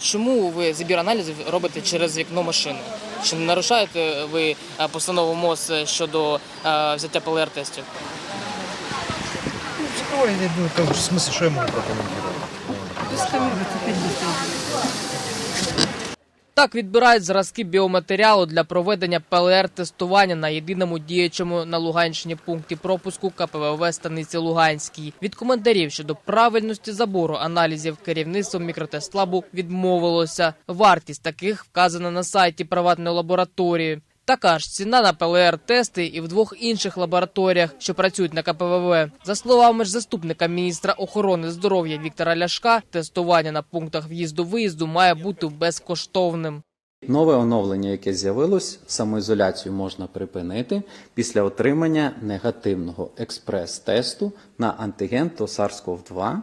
Чому ви збір аналізів робите через вікно машини? Чи не нарушаєте ви е, постанову МОЗ щодо е, взяття ПЛР-тестів? Что я не буду, как, в смысле, що я могу прокомментировать? Так відбирають зразки біоматеріалу для проведення ПЛР-тестування на єдиному діючому на Луганщині пункті пропуску КПВВ станиці Луганській. Від коментарів щодо правильності забору аналізів керівництво мікротестлабу відмовилося. Вартість таких вказана на сайті приватної лабораторії. Така ж ціна на ПЛР-тести і в двох інших лабораторіях, що працюють на КПВВ. За словами ж заступника міністра охорони здоров'я Віктора Ляшка, тестування на пунктах в'їзду-виїзду має бути безкоштовним. Нове оновлення, яке з'явилось, самоізоляцію можна припинити після отримання негативного експрес-тесту на антиген до SARS-CoV-2,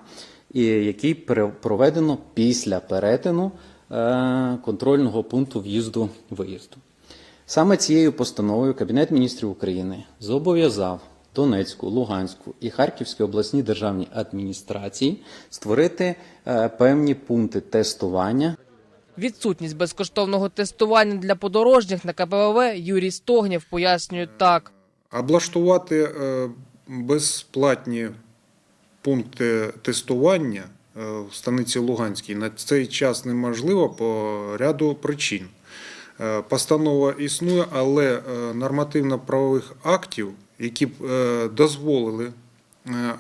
і який пере- проведено після перетину е, контрольного пункту в'їзду-виїзду. Саме цією постановою Кабінет міністрів України зобов'язав Донецьку, Луганську і Харківські обласні державні адміністрації створити е, певні пункти тестування Відсутність безкоштовного тестування для подорожніх на КПВВ Юрій Стогнєв пояснює так. Облаштувати е, безплатні пункти тестування е, в станиці Луганській на цей час неможливо по ряду причин. Е, Постанова існує, але е, нормативно-правових актів, які б е, дозволили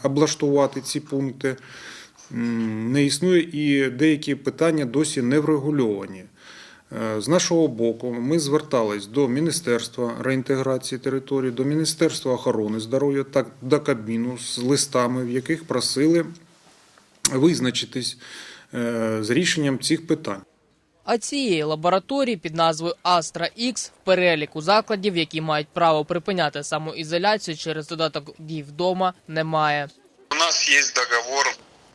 облаштувати ці пункти, не існує і деякі питання досі не врегульовані. З нашого боку, ми звертались до Міністерства реінтеграції території, до Міністерства охорони здоров'я та до Кабміну з листами, в яких просили визначитись з рішенням цих питань. А цієї лабораторії під назвою Astra X в переліку закладів, які мають право припиняти самоізоляцію через додаток дій вдома, немає. У нас есть договор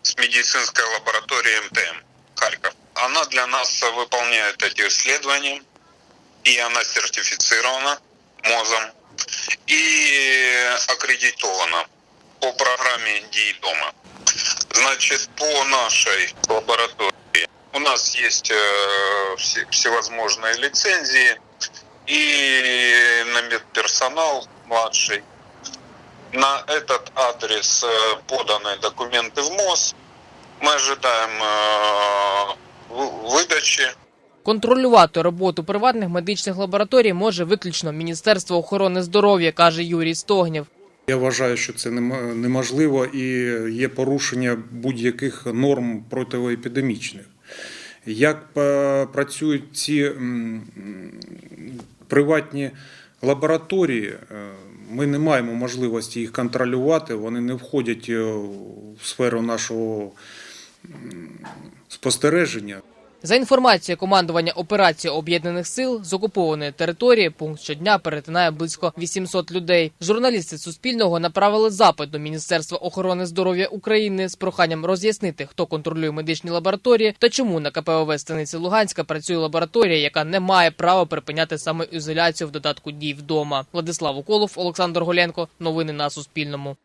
с медицинской лабораторией МТМ Харьков. Она для нас выполняет эти исследования, и она сертифицирована МОЗом и аккредитована по программе ДИ дома. Значит, по нашей лаборатории у нас есть э, все- всевозможные лицензии и на медперсонал младший. На этот адрес э, поданы документы в МОЗ. Мы ожидаем э, вы- выдачи. Контролювати роботу приватних медичних лабораторій може виключно Міністерство охорони здоров'я, каже Юрій Стогнєв. Я вважаю, що це нем- неможливо і є порушення будь-яких норм протиепідемічних. Як е, працюють ці приватні лабораторії, е, ми не маємо можливості їх контролювати, вони не входять е, в сферу нашого спостереження. За інформацією командування операції об'єднаних сил з окупованої території, пункт щодня перетинає близько 800 людей. Журналісти Суспільного направили запит до Міністерства охорони здоров'я України з проханням роз'яснити, хто контролює медичні лабораторії та чому на КПВВ станиці Луганська працює лабораторія, яка не має права припиняти самоізоляцію в додатку дій вдома. Владислав Уколов, Олександр Голенко. Новини на Суспільному.